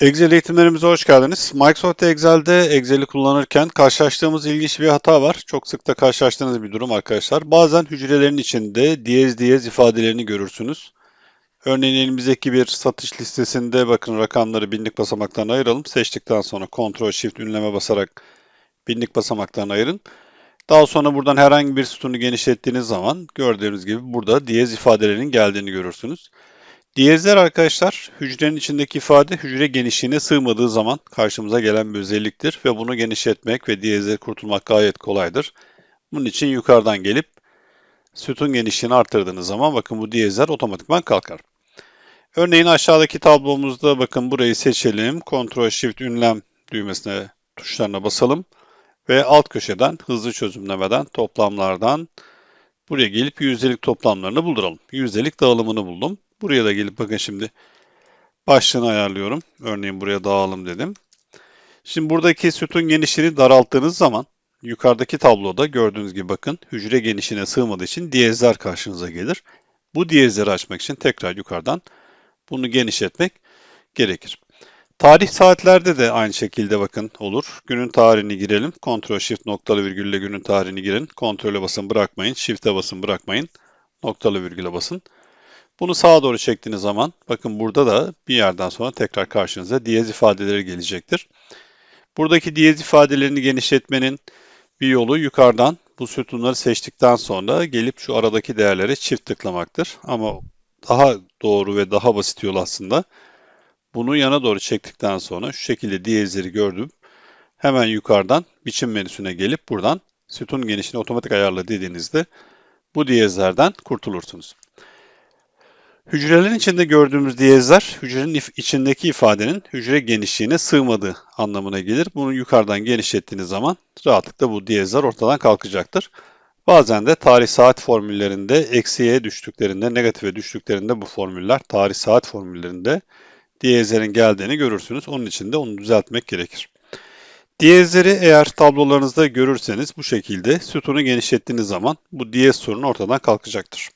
Excel eğitimlerimize hoş geldiniz. Microsoft Excel'de Excel'i kullanırken karşılaştığımız ilginç bir hata var. Çok sık da karşılaştığınız bir durum arkadaşlar. Bazen hücrelerin içinde diyez diyez ifadelerini görürsünüz. Örneğin elimizdeki bir satış listesinde bakın rakamları binlik basamaktan ayıralım. Seçtikten sonra Ctrl Shift ünleme basarak binlik basamaktan ayırın. Daha sonra buradan herhangi bir sütunu genişlettiğiniz zaman gördüğünüz gibi burada diyez ifadelerinin geldiğini görürsünüz. Diyezler arkadaşlar hücrenin içindeki ifade hücre genişliğine sığmadığı zaman karşımıza gelen bir özelliktir ve bunu genişletmek ve diyezleri kurtulmak gayet kolaydır. Bunun için yukarıdan gelip sütun genişliğini arttırdığınız zaman bakın bu diyezler otomatikman kalkar. Örneğin aşağıdaki tablomuzda bakın burayı seçelim. Ctrl Shift ünlem düğmesine tuşlarına basalım ve alt köşeden hızlı çözümlemeden toplamlardan buraya gelip yüzdelik toplamlarını bulduralım. Yüzdelik dağılımını buldum. Buraya da gelip bakın şimdi başlığını ayarlıyorum. Örneğin buraya dağılım dedim. Şimdi buradaki sütun genişliğini daralttığınız zaman yukarıdaki tabloda gördüğünüz gibi bakın hücre genişliğine sığmadığı için diyezler karşınıza gelir. Bu diyezleri açmak için tekrar yukarıdan bunu genişletmek gerekir. Tarih saatlerde de aynı şekilde bakın olur. Günün tarihini girelim. Ctrl Shift noktalı virgülle günün tarihini girin. Ctrl'e basın bırakmayın. Shift'e basın bırakmayın. Noktalı virgüle basın. Bunu sağa doğru çektiğiniz zaman bakın burada da bir yerden sonra tekrar karşınıza diyez ifadeleri gelecektir. Buradaki diyez ifadelerini genişletmenin bir yolu yukarıdan bu sütunları seçtikten sonra gelip şu aradaki değerlere çift tıklamaktır. Ama daha doğru ve daha basit yol aslında bunu yana doğru çektikten sonra şu şekilde diyezleri gördüm. Hemen yukarıdan biçim menüsüne gelip buradan sütun genişliğini otomatik ayarla dediğinizde bu diyezlerden kurtulursunuz. Hücrelerin içinde gördüğümüz diyezler, hücrenin içindeki ifadenin hücre genişliğine sığmadığı anlamına gelir. Bunu yukarıdan genişlettiğiniz zaman rahatlıkla bu diyezler ortadan kalkacaktır. Bazen de tarih saat formüllerinde eksiye düştüklerinde, negatife düştüklerinde bu formüller, tarih saat formüllerinde diyezlerin geldiğini görürsünüz. Onun için de onu düzeltmek gerekir. Diyezleri eğer tablolarınızda görürseniz bu şekilde sütunu genişlettiğiniz zaman bu diyez sorunu ortadan kalkacaktır.